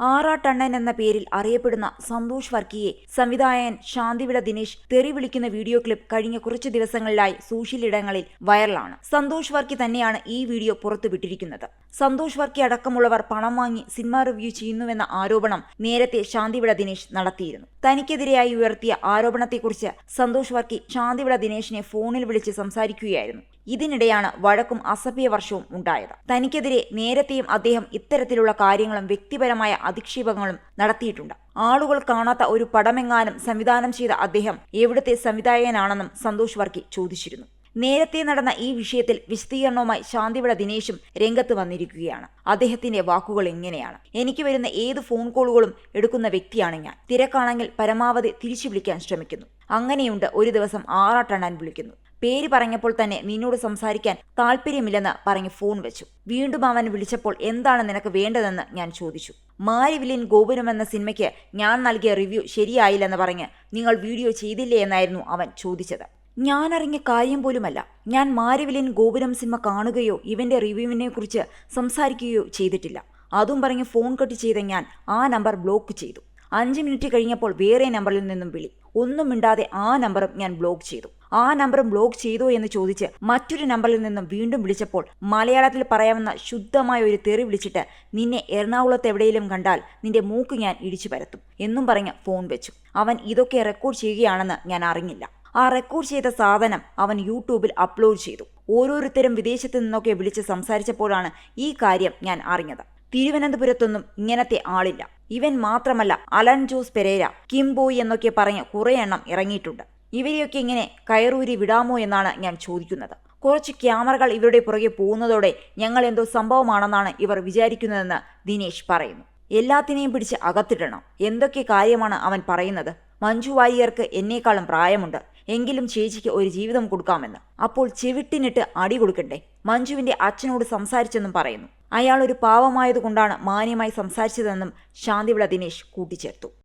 ആറാട്ടണ്ണൻ എന്ന പേരിൽ അറിയപ്പെടുന്ന സന്തോഷ് വർക്കിയെ സംവിധായകൻ ശാന്തിവിള ദിനേശ് തെറി വിളിക്കുന്ന വീഡിയോ ക്ലിപ്പ് കഴിഞ്ഞ കുറച്ച് ദിവസങ്ങളിലായി സോഷ്യൽ ഇടങ്ങളിൽ വൈറലാണ്. സന്തോഷ് വർക്കി തന്നെയാണ് ഈ വീഡിയോ പുറത്തുവിട്ടിരിക്കുന്നത്. സന്തോഷ് വർക്കി അടക്കമുള്ളവർ പണം വാങ്ങി സിനിമ റിവ്യൂ ചെയ്യുന്നുവെന്ന ആരോപണം നേരത്തെ ശാന്തിവിള ദിനേശ് നടത്തിയിരുന്നു. തനിക്കെതിരെയായി ഉയർത്തിയ ആരോപണത്തെക്കുറിച്ച് സന്തോഷ് വർക്കി ശാന്തിവിള ദിനേശിനെ ഫോണിൽ വിളിച്ച് സംസാരിക്കുകയായിരുന്നു. ഇതിനിടെയാണ് വഴക്കും അസഭ്യ വർഷവും ഉണ്ടായത്. തനിക്കെതിരെ നേരത്തെയും അദ്ദേഹം ഇത്തരത്തിലുള്ള കാര്യങ്ങളും വ്യക്തിപരമായ അധിക്ഷേപങ്ങളും നടത്തിയിട്ടുണ്ട്. ആളുകൾ കാണാത്ത ഒരു പടമെങ്ങാനും സംവിധാനം ചെയ്ത അദ്ദേഹം എവിടുത്തെ സംവിധായകനാണെന്നും സന്തോഷ് വർക്കി ചോദിച്ചിരുന്നു. നേരത്തെ നടന്ന ഈ വിഷയത്തിൽ വിശദീകരണവുമായി ശാന്തിവിള ദിനേശും രംഗത്ത് വന്നിരിക്കുകയാണ്. അദ്ദേഹത്തിന്റെ വാക്കുകൾ എങ്ങനെയാണ് എനിക്ക് വരുന്ന ഏത് ഫോൺ കോളുകളും എടുക്കുന്ന വ്യക്തിയാണ് ഞാൻ. തിരക്കാണെങ്കിൽ പരമാവധി തിരിച്ചു വിളിക്കാൻ ശ്രമിക്കുന്നു. അങ്ങനെയുണ്ട് ഒരു ദിവസം ആറാട്ടെണ്ണാൻ വിളിക്കുന്നു. പേര് പറഞ്ഞപ്പോൾ തന്നെ നിന്നോട് സംസാരിക്കാൻ താല്പര്യമില്ലെന്ന് പറഞ്ഞ് ഫോൺ വെച്ചു. വീണ്ടും അവൻ വിളിച്ചപ്പോൾ എന്താണ് നിനക്ക് വേണ്ടതെന്ന് ഞാൻ ചോദിച്ചു. മാരിവിലിൻ ഗോപുരം എന്ന സിനിമയ്ക്ക് ഞാൻ നൽകിയ റിവ്യൂ ശരിയായില്ലെന്ന് പറഞ്ഞ് നിങ്ങൾ വീഡിയോ ചെയ്തില്ലേ എന്നായിരുന്നു അവൻ ചോദിച്ചത്. ഞാൻ അറിഞ്ഞ കാര്യം പോലുമല്ല. ഞാൻ മാരിവിലിൻ ഗോപുരം സിനിമ കാണുകയോ ഇവന്റെ റിവ്യൂവിനെ കുറിച്ച് സംസാരിക്കുകയോ ചെയ്തിട്ടില്ല. അതും പറഞ്ഞ് ഫോൺ കട്ട് ചെയ്ത ഞാൻ ആ നമ്പർ ബ്ലോക്ക് ചെയ്തു. അഞ്ച് മിനിറ്റ് കഴിഞ്ഞപ്പോൾ വേറെ നമ്പറിൽ നിന്നും വിളി. ഒന്നും മിണ്ടാതെ ആ നമ്പറും ഞാൻ ബ്ലോക്ക് ചെയ്തു. ആ നമ്പറും ബ്ലോക്ക് ചെയ്തോ എന്ന് ചോദിച്ച് മറ്റൊരു നമ്പറിൽ നിന്നും വീണ്ടും വിളിച്ചപ്പോൾ മലയാളത്തിൽ പറയാവുന്ന ശുദ്ധമായ ഒരു തെറി വിളിച്ചിട്ട് നിന്നെ എറണാകുളത്ത് എവിടെയെങ്കിലും കണ്ടാൽ നിന്റെ മൂക്ക് ഞാൻ ഇടിച്ചു പരത്തും എന്നും പറഞ്ഞ് ഫോൺ വെച്ചു. അവൻ ഇതൊക്കെ റെക്കോർഡ് ചെയ്യുകയാണെന്ന് ഞാൻ അറിഞ്ഞില്ല. ആ റെക്കോർഡ് ചെയ്ത സാധനം അവൻ യൂട്യൂബിൽ അപ്ലോഡ് ചെയ്തു. ഓരോരുത്തരും വിദേശത്ത് നിന്നൊക്കെ വിളിച്ച് സംസാരിച്ചപ്പോഴാണ് ഈ കാര്യം ഞാൻ അറിഞ്ഞത്. തിരുവനന്തപുരത്തൊന്നും ഇങ്ങനത്തെ ആളില്ല. ഇവൻ മാത്രമല്ല അലൻ ജോസ് പെരേര കിംബോയ് എന്നൊക്കെ പറഞ്ഞ് കുറേ എണ്ണം ഇറങ്ങിയിട്ടുണ്ട്. ഇവരെയൊക്കെ ഇങ്ങനെ കയറൂരി വിടാമോ എന്നാണ് ഞാൻ ചോദിക്കുന്നത്. കുറച്ച് ക്യാമറകൾ ഇവരുടെ പുറകെ പോകുന്നതോടെ ഞങ്ങൾ എന്തോ സംഭവമാണെന്നാണ് ഇവർ വിചാരിക്കുന്നതെന്ന് ദിനേശ് പറയുന്നു. എല്ലാത്തിനെയും പിടിച്ച് അകത്തിടണം. എന്തൊക്കെ കാര്യമാണ് അവൻ പറയുന്നത്? മഞ്ജു വാര്യർക്ക് എന്നേക്കാളും പ്രായമുണ്ട്. എങ്കിലും ചേച്ചിക്ക് ഒരു ജീവിതം കൊടുക്കാമെന്ന്. അപ്പോൾ ചെവിട്ടിനിട്ട് അടി കൊടുക്കണ്ടേ? മഞ്ജുവിന്റെ അച്ഛനോട് സംസാരിച്ചെന്നും പറയുന്നു. അയാൾ ഒരു പാവമായതുകൊണ്ടാണ് മാന്യമായി സംസാരിച്ചതെന്നും ശാന്തിവിള ദിനേശ് കൂട്ടിച്ചേർത്തു.